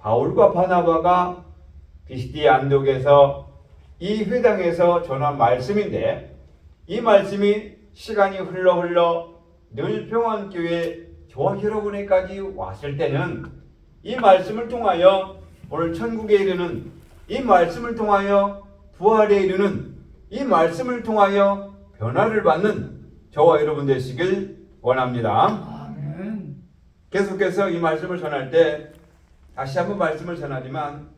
바울과 바나바가 비스디 안독에서 이 회당에서 전한 말씀인데 이 말씀이 시간이 흘러 흘러 늘 평안교회 저와 여러분에까지 왔을 때는 이 말씀을 통하여 오늘 천국에 이르는 이 말씀을 통하여 부활에 이르는 이 말씀을 통하여 변화를 받는 저와 여러분 되시길 원합니다. 아멘. 계속해서 이 말씀을 전할 때 다시 한번 말씀을 전하지만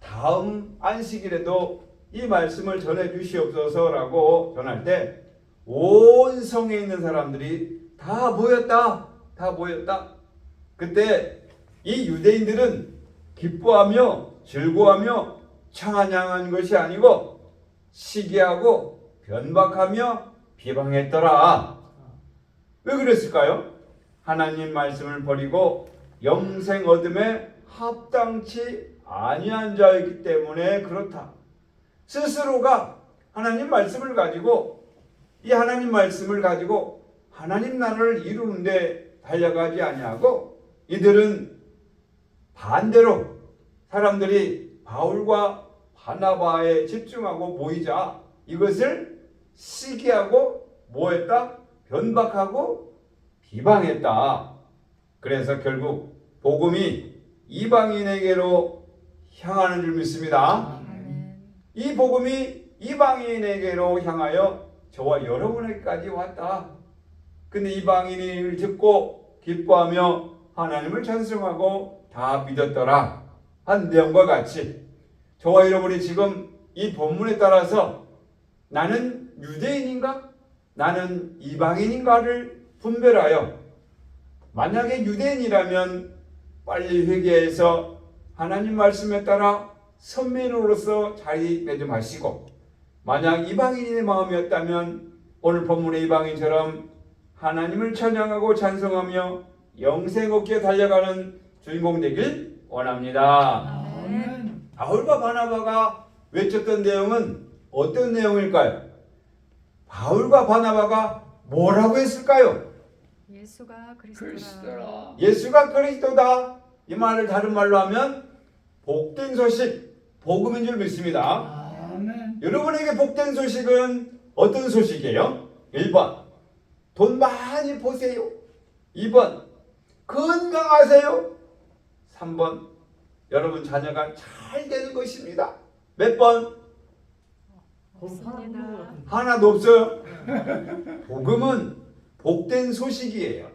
다음 안식일에도 이 말씀을 전해 주시옵소서라고 전할 때 온 성에 있는 사람들이 다 모였다. 다 모였다. 그때 이 유대인들은 기뻐하며 즐거워하며 창한양한 것이 아니고 시기하고 변박하며 비방했더라. 왜 그랬을까요? 하나님 말씀을 버리고 영생 얻음에 합당치 아니한 자이기 때문에 그렇다. 스스로가 하나님 말씀을 가지고 이 하나님 말씀을 가지고 하나님 나라를 이루는데 달려가지 아니하고 이들은 반대로 사람들이 바울과 바나바에 집중하고 보이자 이것을 시기하고 뭐했다? 변박하고 비방했다. 그래서 결국 복음이 이방인에게로 향하는 줄 믿습니다. 이 복음이 이방인에게로 향하여 저와 여러분에게까지 왔다. 근데 이방인이 듣고 기뻐하며 하나님을 찬송하고 다 믿었더라. 한 내용과 같이 저와 여러분이 지금 이 본문에 따라서 나는 유대인인가? 나는 이방인인가를 분별하여 만약에 유대인이라면 빨리 회개해서 하나님 말씀에 따라 선민으로서 자리매김하시고 만약 이방인의 마음이었다면 오늘 본문의 이방인처럼 하나님을 찬양하고 찬송하며 영생 얻기에 달려가는 주인공 되길 원합니다. 바울과 바나바가 외쳤던 내용은 어떤 내용일까요? 바울과 바나바가 뭐라고 했을까요? 예수가 그리스도라. 예수가 그리스도다. 이 말을 다른 말로 하면 복된 소식, 복음인 줄 믿습니다. 아멘. 여러분에게 복된 소식은 어떤 소식이에요? 1번, 돈 많이 보세요. 2번, 건강하세요. 3번, 여러분 자녀가 잘 되는 것입니다. 몇 번? 없습니다. 하나도 없어요. 복음은 복된 소식이에요.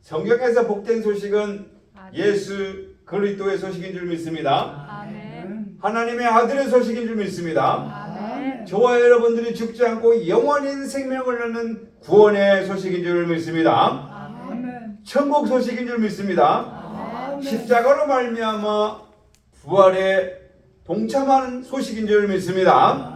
성경에서 복된 소식은 아멘. 예수 그리스도의 소식인 줄 믿습니다. 아멘. 하나님의 아들의 소식인 줄 믿습니다. 아멘. 저와 여러분들이 죽지 않고 영원인 생명을 얻는 구원의 소식인 줄 믿습니다. 천국 소식인 줄 믿습니다. 십자가로 말미암아 부활에 동참하는 소식인 줄 믿습니다.